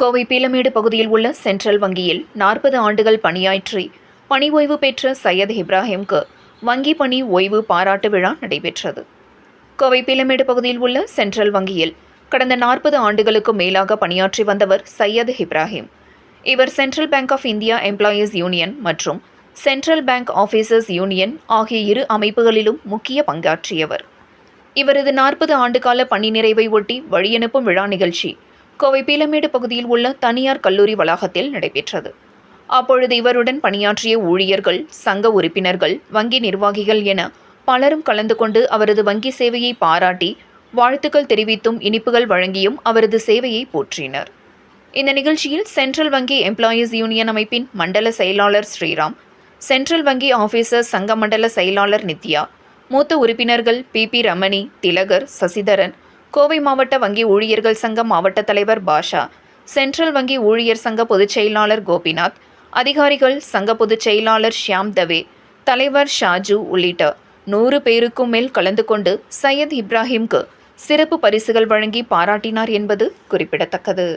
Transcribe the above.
கோவை பீலமேடு பகுதியில் உள்ள சென்ட்ரல் வங்கியில் நாற்பது ஆண்டுகள் பணியாற்றி பணி ஓய்வு பெற்ற சையத் இப்ராஹிம்க்கு வங்கி பணி ஓய்வு பாராட்டு விழா நடைபெற்றது. கோவை பீலமேடு பகுதியில் உள்ள சென்ட்ரல் வங்கியில் கடந்த நாற்பது ஆண்டுகளுக்கு மேலாக பணியாற்றி வந்தவர் சையத் இப்ராஹிம். இவர் Central Bank of India employees union மற்றும் சென்ட்ரல் பேங்க் ஆஃபீசர்ஸ் யூனியன் ஆகிய இரு அமைப்புகளிலும் முக்கிய பங்காற்றியவர். இவரது நாற்பது ஆண்டுகால பணி நிறைவை ஒட்டி வழியனுப்பும் விழா நிகழ்ச்சி கோவை பீலமேடு பகுதியில் உள்ள தனியார் கல்லூரி வளாகத்தில் நடைபெற்றது. அப்பொழுது இவருடன் பணியாற்றிய ஊழியர்கள் சங்க உறுப்பினர்கள் வங்கி நிர்வாகிகள் என பலரும் கலந்து கொண்டு அவரது வங்கி சேவையை பாராட்டி வாழ்த்துக்கள் தெரிவித்தும் இனிப்புகள் வழங்கியும் அவரது சேவையை போற்றினர். இந்த நிகழ்ச்சியில் சென்ட்ரல் வங்கி எம்ப்ளாயீஸ் யூனியன் அமைப்பின் மண்டல செயலாளர் ஸ்ரீராம் சென்ட்ரல் வங்கி ஆபீசர் சங்க மண்டல செயலாளர் நித்யா மூத்த உறுப்பினர்கள் பி. பி. ரமணி திலகர் சசிதரன் கோவை மாவட்ட வங்கி ஊழியர்கள் சங்க மாவட்ட தலைவர் பாஷா சென்ட்ரல் வங்கி ஊழியர் சங்க பொதுச் செயலாளர் கோபிநாத் அதிகாரிகள் சங்க பொதுச் செயலாளர் ஷியாம் தவே தலைவர் ஷாஜு உள்ளிட்ட நூறு பேருக்கும் மேல் கலந்து கொண்டு சையத் இப்ராஹிம்க்கு சிறப்பு பரிசுகள் வழங்கி பாராட்டினார் என்பது குறிப்பிடத்தக்கது.